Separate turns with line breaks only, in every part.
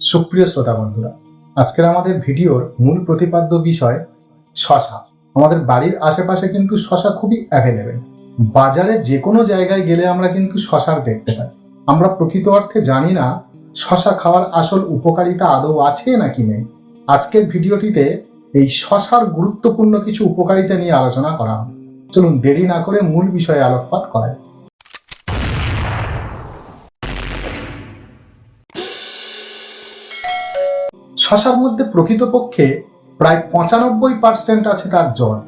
সুপ্রিয় শ্রোতা বন্ধুরা, আজকের আমাদের ভিডিওর মূল প্রতিপাদ্য বিষয় শশা। আমাদের বাড়ির আশেপাশে কিন্তু শশা খুবই অ্যাভেলেবেল বাজারে যে কোনো জায়গায় গেলে আমরা কিন্তু শশার দেখতে পাই। আমরা প্রকৃত অর্থে জানি না শশা খাওয়ার আসল উপকারিতা আদৌ আছে নাকি নেই। আজকের ভিডিওটিতে এই শশার গুরুত্বপূর্ণ কিছু উপকারিতা নিয়ে আলোচনা করা চলুন দেরি না করে মূল বিষয়ে আলোকপাত করা শশার মধ্যে প্রকৃতপক্ষে প্রায় পঁচানব্বই পার্সেন্ট আছে তার জল।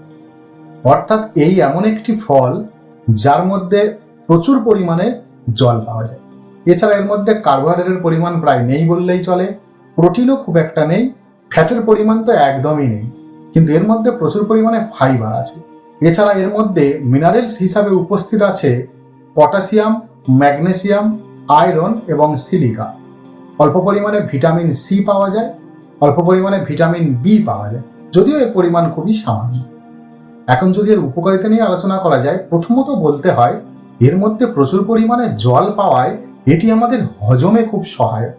অর্থাৎ এই এমন একটি ফল যার মধ্যে প্রচুর পরিমাণে জল পাওয়া যায়। এছাড়া এর মধ্যে কার্বোহাইড্রেটের পরিমাণ প্রায় নেই বললেই চলে। প্রোটিনও খুব একটা নেই, ফ্যাটের পরিমাণ তো একদমই নেই। কিন্তু এর মধ্যে প্রচুর পরিমাণে ফাইবার আছে। এছাড়া এর মধ্যে মিনারেলস হিসাবে উপস্থিত আছে পটাশিয়াম, ম্যাগনেসিয়াম, আয়রন এবং সিলিকা। অল্প পরিমাণে ভিটামিন সি পাওয়া যায়। অল্প পরিমাণে ভিটামিন বি পাওয়া যায়, যদিও এর পরিমাণ খুবই সামান্য। এখন যদি এর উপকারিতা নিয়ে আলোচনা করা যায়, প্রথমত বলতে হয়, এর মধ্যে প্রচুর পরিমাণে জল পাওয়ায় এটি আমাদের হজমে খুব সহায়ক।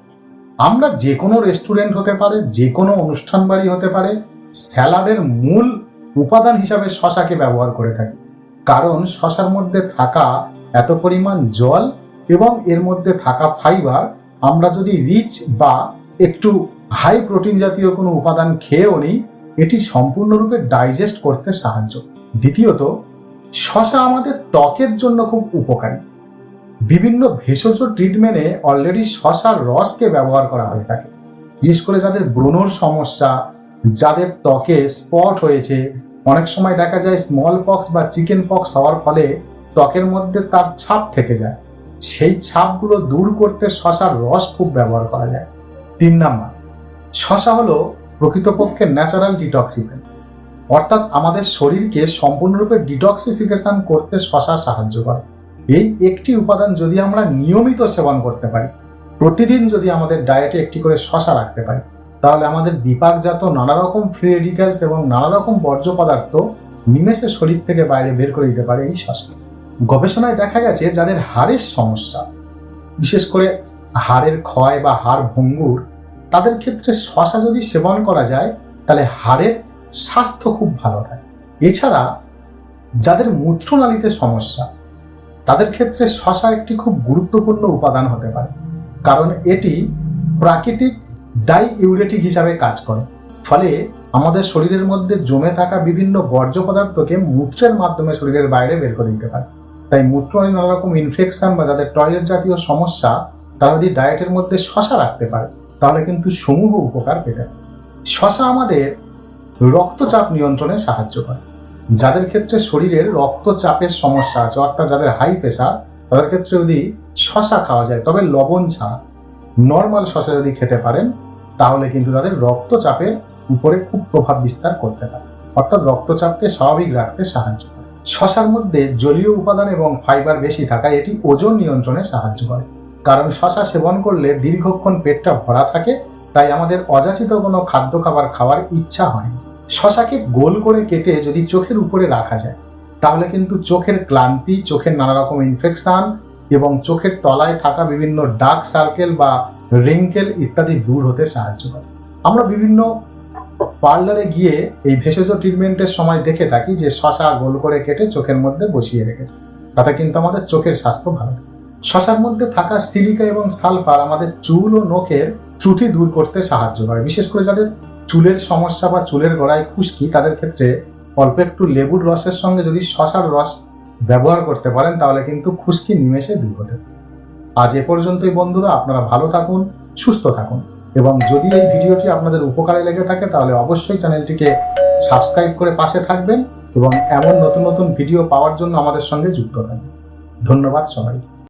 আমরা যে কোনো রেস্টুরেন্ট হতে পারে যে কোনো অনুষ্ঠান বাড়ি হতে পারে, স্যালাডের মূল উপাদান হিসাবে শশাকে ব্যবহার করে থাকি। কারণ শশার মধ্যে থাকা এত পরিমাণ জল এবং এর মধ্যে থাকা ফাইবার আমরা যদি রিচ বা একটু হাই প্রোটিন জাতীয় কোনো উপাদান খেয়েও নেই এটি সম্পূর্ণরূপে ডাইজেস্ট করতে সাহায্য। দ্বিতীয়ত, শশা আমাদের ত্বকের জন্য খুব উপকারী। বিভিন্ন ভেষজ ট্রিটমেন্টে অলরেডি শশার রসকে ব্যবহার করা হয়ে থাকে। বিশেষ করে যাদের ব্রণর সমস্যা, যাদের ত্বকে স্পট হয়েছে, অনেক সময় দেখা যায় স্মল পক্স বা চিকেন পক্স হওয়ার ফলে ত্বকের মধ্যে তার ছাপ থেকে যায়। সেই ছাপগুলো দূর করতে শশার রস খুব ব্যবহার করা যায়। তিন নাম্বার শশা হলো প্রকৃতপক্ষে ন্যাচারাল ডিটক্সিফেন্ট অর্থাৎ আমাদের শরীরকে সম্পূর্ণরূপে ডিটক্সিফিকেশন করতে শশা সাহায্য করে। এই একটি উপাদান যদি আমরা নিয়মিত সেবন করতে পারি, প্রতিদিন যদি আমাদের ডায়েটে একটি করে শশা রাখতে পারি, তাহলে আমাদের বিপাকজাত নানা রকম ফ্রি রেডিক্যালস এবং নানা রকম বর্জ্য পদার্থ নিমেষে শরীর থেকে বাইরে বের করে দিতে পারে এই শশা। গবেষণায় দেখা গেছে যাদের হাড়ের সমস্যা, বিশেষ করে হাড়ের ক্ষয় বা হাড় ভঙ্গুর তাদের ক্ষেত্রে শশা যদি সেবন করা যায়, তাহলে হাড়ের স্বাস্থ্য খুব ভালো থাকে। এছাড়া যাদের মূত্রনালীতে সমস্যা, তাদের ক্ষেত্রে শশা একটি খুব গুরুত্বপূর্ণ উপাদান হতে পারে। কারণ এটি প্রাকৃতিক ডাই ইউরেটিক হিসাবে কাজ করে। ফলে আমাদের শরীরের মধ্যে জমে থাকা বিভিন্ন বর্জ্য পদার্থকে মূত্রের মাধ্যমে শরীরের বাইরে বের করে দিতে পারে। তাই মূত্রনালী নানা রকম ইনফেকশন বা যাদের টয়লেট জাতীয় সমস্যা, তারা যদি ডায়েটের মধ্যে শশা রাখতে পারে তাহলে কিন্তু সমূহ উপকার পেতে শশা আমাদের রক্তচাপ নিয়ন্ত্রণে সাহায্য করে। যাদের ক্ষেত্রে শরীরের রক্তচাপের সমস্যা আছে, অর্থাৎ যাদের হাই প্রেশার তাদের ক্ষেত্রে যদি শশা খাওয়া যায়, তবে লবণ ছাড়া নর্মাল শশা যদি খেতে পারেন, তাহলে কিন্তু তাদের রক্তচাপের উপরে খুব প্রভাব বিস্তার করতে পারে। অর্থাৎ রক্তচাপকে স্বাভাবিক রাখতে সাহায্য করে। শশার মধ্যে জলীয় উপাদান এবং ফাইবার বেশি থাকায় এটি ওজন নিয়ন্ত্রণে সাহায্য করে। কারণ শশা সেবন করলে দীর্ঘক্ষণ পেটটা ভরা থাকে, তাই আমাদের অযাচিত কোনো খাদ্য খাবার খাওয়ার ইচ্ছা হয় শশাকে গোল করে কেটে যদি চোখের উপরে রাখা যায়, তাহলে কিন্তু চোখের ক্লান্তি, চোখের নানা রকম ইনফেকশন এবং চোখের তলায় থাকা বিভিন্ন ডার্ক সার্কেল বা রিঙ্কেল ইত্যাদি দূর হতে সাহায্য করে। আমরা বিভিন্ন পার্লারে গিয়ে এই ভেষজ ট্রিটমেন্টের সময় দেখে থাকি যে শশা গোল করে কেটে চোখের মধ্যে বসিয়ে রেখেছে। তাতে কিন্তু আমাদের চোখের স্বাস্থ্য ভালো থাকে। শশার মধ্যে থাকা সিলিকা এবং সালফার আমাদের চুল ও নখের ত্রুটি দূর করতে সাহায্য করে। বিশেষ করে যাদের চুলের সমস্যা বা চুলের গোড়ায় খুশকি, তাদের ক্ষেত্রে অল্প একটু লেবুর রসের সঙ্গে যদি শশার রস ব্যবহার করতে পারেন, তাহলে কিন্তু খুশকি নিমেষে দূর হতে আজ এ পর্যন্তই বন্ধুরা, আপনারা ভালো থাকুন, সুস্থ থাকুন এবং যদি এই ভিডিওটি আপনাদের উপকারে লেগে থাকে, তাহলে অবশ্যই চ্যানেলটিকে সাবস্ক্রাইব করে পাশে থাকবেন এবং এমন নতুন নতুন ভিডিও পাওয়ার জন্য আমাদের সঙ্গে যুক্ত থাকবেন ধন্যবাদ সবাইকে।